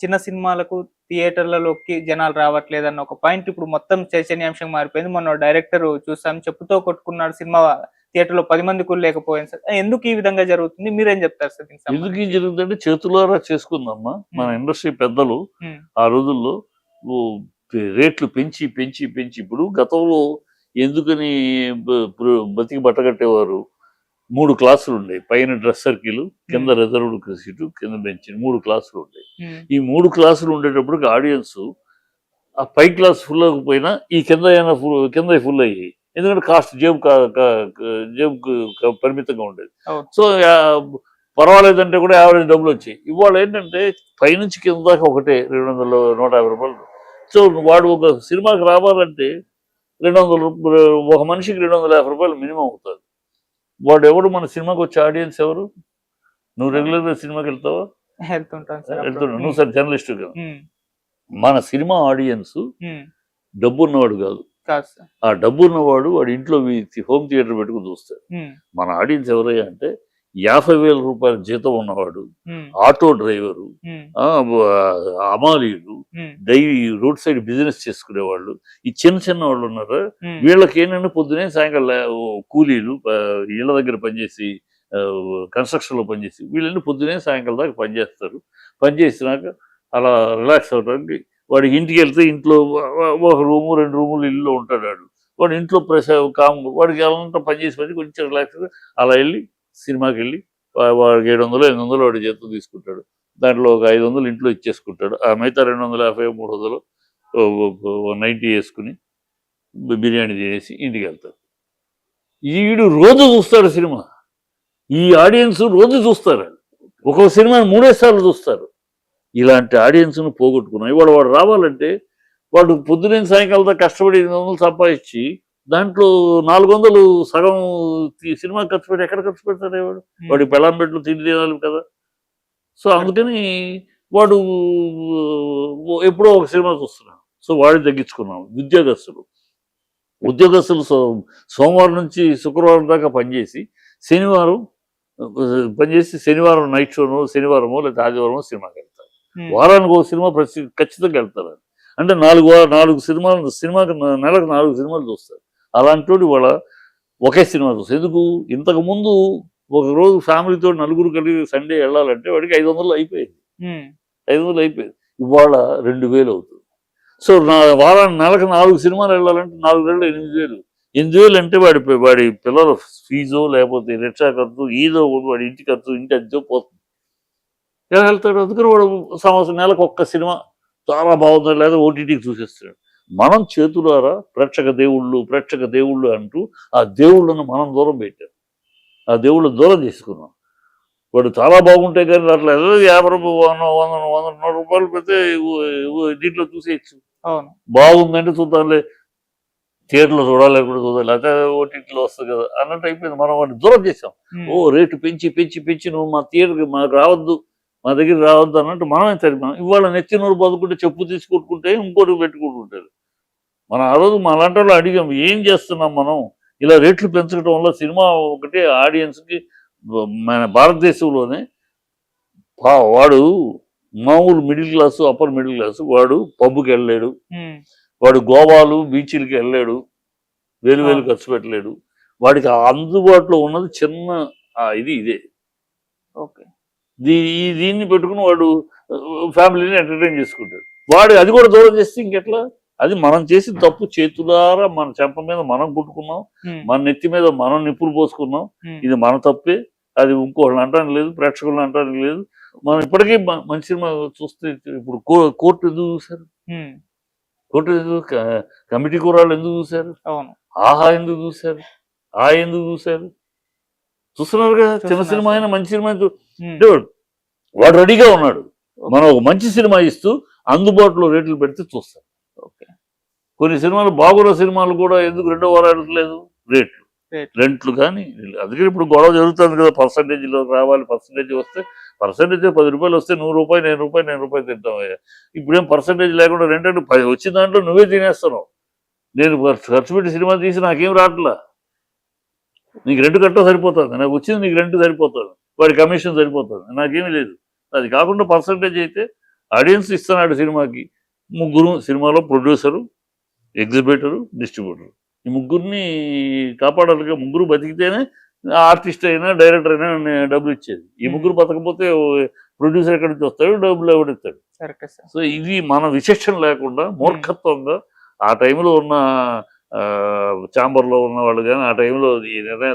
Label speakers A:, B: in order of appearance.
A: చిన్న సినిమాలకు థియేటర్లలోకి జనాలు రావట్లేదన్న ఒక పాయింట్ ఇప్పుడు మొత్తం చైతన్యాంశం మారిపోయింది. మొన్న డైరెక్టర్ చూసాం చెప్పుతో కొట్టుకున్నాడు సినిమా థియేటర్లో పది మంది కూడా లేకపోయింది సార్. ఎందుకు ఈ విధంగా జరుగుతుంది? మీరేం చెప్తారు సార్
B: ఎందుకు జరుగుతుందంటే చేతులారా చేసుకుందమ్మా. మన. ఇండస్ట్రీ పెద్దలు ఆ రోజుల్లో రేట్లు పెంచి పెంచి పెంచి ఇప్పుడు గతంలో ఎందుకని బతికి బట్టగట్టేవారు? మూడు క్లాసులు ఉండేవి. పైన డ్రెస్ సర్కిల్ కింద రిజర్వ్డ్ సీటు కింద బెంచ్ మూడు క్లాసులు ఉండేవి. ఈ మూడు క్లాసులు ఉండేటప్పటికి ఆడియన్స్ ఆ పై క్లాస్ ఫుల్ అవ్వకపోయినా ఈ కింద అయినా ఫుల్ కింద ఫుల్ అయ్యాయి. ఎందుకంటే కాస్ట్ జేబు జేబుకు పరిమితంగా ఉండేది. సో పర్వాలేదంటే కూడా యావరేజ్ డబ్బులు వచ్చాయి. ఇవాళ ఏంటంటే పైనుంచి కింద దాకా ఒకటే రెండు వందలు నూట యాభై రూపాయలు. సో వాడు ఒక సినిమాకి రావాలంటే రెండు వందల ఒక మనిషికి రెండు వందల యాభై రూపాయలు మినిమం అవుతుంది. వాడు ఎవడు మన సినిమాకి వచ్చే ఆడియన్స్ ఎవరు? నువ్వు రెగ్యులర్గా సినిమాకి వెళ్తావా? నువ్వు సార్ జర్నలిస్ట్ కదా. మన సినిమా ఆడియన్స్ డబ్బు ఉన్నవాడు కాదు. ఆ డబ్బు ఉన్నవాడు వాడు ఇంట్లో హోమ్ థియేటర్ పెట్టుకుని చూస్తాడు. మన ఆడియన్స్ ఎవరయ్యా అంటే యాభై వేల రూపాయల జీతం ఉన్నవాడు ఆటో డ్రైవరు అమాలీలు డైలీ రోడ్ సైడ్ బిజినెస్ చేసుకునేవాళ్ళు. ఈ చిన్న చిన్న వాళ్ళు ఉన్నారు? వీళ్ళకి ఏంటంటే పొద్దునే సాయంకాలం కూలీలు ఇళ్ళ దగ్గర పనిచేసి కన్స్ట్రక్షన్లో పనిచేసి వీళ్ళని పొద్దునే సాయంకాలం దాకా పనిచేస్తారు. పనిచేసినాక అలా రిలాక్స్ అవడానికి వాడికి ఇంటికి వెళ్తే ఇంట్లో ఒక రూము రెండు రూములు ఇల్లు ఉంటాడు వాడు వాడు ఇంట్లో ప్రెస్ కామ్ వాడికి ఎలా పని చేసి పని కొంచెం రిలాక్స్ అలా వెళ్ళి సినిమాకి వెళ్ళి వాడికి ఏడు వందలు ఎనిమిది వందలు వాడి చేతితో తీసుకుంటాడు. దాంట్లో ఒక ఐదు వందలు ఇంట్లో ఇచ్చేసుకుంటాడు. ఆ మిగతా రెండు వందల యాభై మూడు వందలు నైంటీ వేసుకుని బిర్యానీ తినేసి ఇంటికి వెళ్తాడు ఈడు రోజు చూస్తాడు సినిమా. ఈ ఆడియన్స్ రోజు చూస్తారు. ఒక్కొక్క సినిమాని మూడేసార్లు చూస్తారు. ఇలాంటి ఆడియన్స్ను పోగొట్టుకున్నాం. ఇవాళ వాడు రావాలంటే వాడు పొద్దున్నే సాయంకాలం కష్టపడి ఎనిమిది వందలు సంపాదించి దాంట్లో నాలుగు వందలు సగం సినిమా ఖర్చు పెట్టి ఎక్కడ ఖర్చు పెడతాడు వాడు వాడి బెల్లం బెడ్లు తిండి తినాలి కదా. సో అందుకని వాడు ఎప్పుడో ఒక సినిమా చూస్తున్నాడు సో వాడిని తగ్గించుకున్నాం ఉద్యోగస్తులు ఉద్యోగస్తులు సోమవారం నుంచి శుక్రవారం దాకా పనిచేసి శనివారం పనిచేసి శనివారం నైట్ షోనో శనివారమో లేదా ఆదివారమో సినిమాకి వెళ్తారు. వారానికి ఒక సినిమా ప్రతి ఖచ్చితంగా వెళ్తారు. అంటే నాలుగు నాలుగు సినిమాలు సినిమాకి నెలకు నాలుగు సినిమాలు చూస్తారు. అలాంటి ఇవాళ ఒకే సినిమా చూస్తారు ఎందుకు? ఇంతకు ముందు ఒక రోజు ఫ్యామిలీతో నలుగురు కలిగి సండే వెళ్ళాలంటే వాడికి ఐదు వందలు అయిపోయింది. ఐదు వందలు అయిపోయింది. ఇవాళ రెండు వేలు అవుతుంది. సో నా వారానికి నెలకు నాలుగు సినిమాలు వెళ్ళాలంటే నాలుగు వేలు ఎనిమిది వేలు. ఎనిమిది వేలు అంటే వాడి వాడి పిల్లల ఫీజు లేకపోతే రిక్షా ఖర్చు ఏదో ఒకటి వాడి ఇంటి ఖర్చు ఇంటి అద్దె పోతుంది. ఎలా వెళ్తాడు? అందుకని వాడు సంవత్సరం నెలకు ఒక్క సినిమా చాలా బాగుంది. లేదా ఓటీటీకి చూసేస్తాడు మనం చేతులారా ప్రేక్షక దేవుళ్ళు ప్రేక్షక దేవుళ్ళు అంటూ ఆ దేవుళ్ళను మనం దూరం పెట్టాం. ఆ దేవుళ్ళు దూరం చేసుకున్నాం వాడు చాలా బాగుంటాయి కానీ అట్లా యాభై రూపాయలు వంద వంద వంద రూపాయలు పెడితే దీంట్లో చూసేయచ్చు. బాగుందంటే చూద్దాంలే. థియేటర్లో చూడాలి కూడా చూడాలి లేకపోతే ఓటీటీలో వస్తుంది కదా అన్నట్టు అయిపోయింది. మనం వాడిని దూరం చేసాం ఓ రేటు పెంచి పెంచి పెంచి నువ్వు మా థియేటర్కి మాకు రావద్దు మా దగ్గర రావద్దు అన్నట్టు మనమే సరిపోయాం ఇవాళ నెత్తి నూరు బతుకుంటే చెప్పు తీసుకుంటుంటే ఇంకోటి పెట్టుకుంటుంటారు. మనం ఆ రోజు మా అలాంటి వాళ్ళు అడిగాం ఏం చేస్తున్నాం మనం? ఇలా రేట్లు పెంచడం వల్ల సినిమా ఒకటే ఆడియన్స్కి మన భారతదేశంలోనే పా- వాడు మామూలు middle class upper middle class వాడు పబ్కి వెళ్ళలేడు.
A: ఉమ్,
B: వాడు గోవాలు బీచ్లకి వెళ్ళాడు వేలు వేలు ఖర్చు పెట్టలేడు. వాడికి అందుబాటులో ఉన్నది చిన్న ఇది ఇదే.
A: ఓకే.
B: దీ దీన్ని పెట్టుకుని వాడు ఫ్యామిలీని ఎంటర్టైన్ చేసుకుంటాడు. వాడు అది కూడా దూరం చేస్తే ఇంకెట్లా? అది మనం చేసిన తప్పు చేతులారా మన చెంప మీద మనం కుట్టుకున్నాం మన నెత్తి మీద మనం నిప్పులు పోసుకున్నాం. ఇది మన తప్పే అది ఇంకోళ్ళు అంటానికి లేదు ప్రేక్షకులు అంటానికి లేదు. మనం ఇప్పటికీ మంచి సినిమా చూస్తే ఇప్పుడు కోర్టు ఎందుకు చూశారు?
A: ఉమ్,
B: కోర్టు ఎందుకు కమిటీ కూరాళ్ళు ఎందుకు చూశారు?
A: అవును.
B: ఆహా ఎందుకు చూశారు? ఆ ఎందుకు చూశారు? చూస్తున్నారు కదా చిన్న సినిమా. అయినా మంచి సినిమా వాడు- రెడీగా ఉన్నాడు. మనం ఒక మంచి సినిమా ఇస్తూ అందుబాటులో రేట్లు పెడితే చూస్తాం
A: ఓకే
B: కొన్ని సినిమాలు బాగున్న సినిమాలు కూడా ఎందుకు రెండో వారాలు లేదు? రేట్లు.
A: రేట్లు.
B: కానీ అందుకే ఇప్పుడు గొడవ జరుగుతుంది కదా పర్సంటేజ్లో రావాలి పర్సంటేజ్ వస్తే పర్సంటేజ్ పది రూపాయలు వస్తే నూరు రూపాయలు నేను రూపాయలు నేను రూపాయలు తింటాం ఇప్పుడేం పర్సంటేజ్ లేకుండా రెండంటే పది వచ్చిన దాంట్లో నువ్వే తినేస్తున్నావు. నేను ఖర్చు ఖర్చు పెట్టి సినిమా తీసి నాకేం రావట్లా నీకు రెండు కట్ట సరిపోతుంది. నాకు వచ్చింది నీకు రెండు సరిపోతుంది. వాడి కమిషన్ సరిపోతుంది. నాకేమీ లేదు. అది కాకుండా పర్సంటేజ్ అయితే ఆడియన్స్ ఇస్తున్నాడు సినిమాకి. ముగ్గురు సినిమాలో ప్రొడ్యూసరు ఎగ్జిబిటరు డిస్ట్రిబ్యూటరు. ఈ ముగ్గురిని కాపాడాలిగా ముగ్గురు బతికితేనే ఆర్టిస్ట్ అయినా డైరెక్టర్ అయినా డబ్బులు ఇచ్చేది. ఈ ముగ్గురు బతకపోతే ప్రొడ్యూసర్ ఎక్కడి నుంచి వస్తాడు డబ్బులు ఎవడిస్తాడు సో ఇది మన విశేషం లేకుండా మూర్ఖత్వంగా ఆ టైంలో ఉన్న ఛాంబర్లో ఉన్న వాళ్ళు కానీ ఆ టైంలో ఈ నిర్ణయం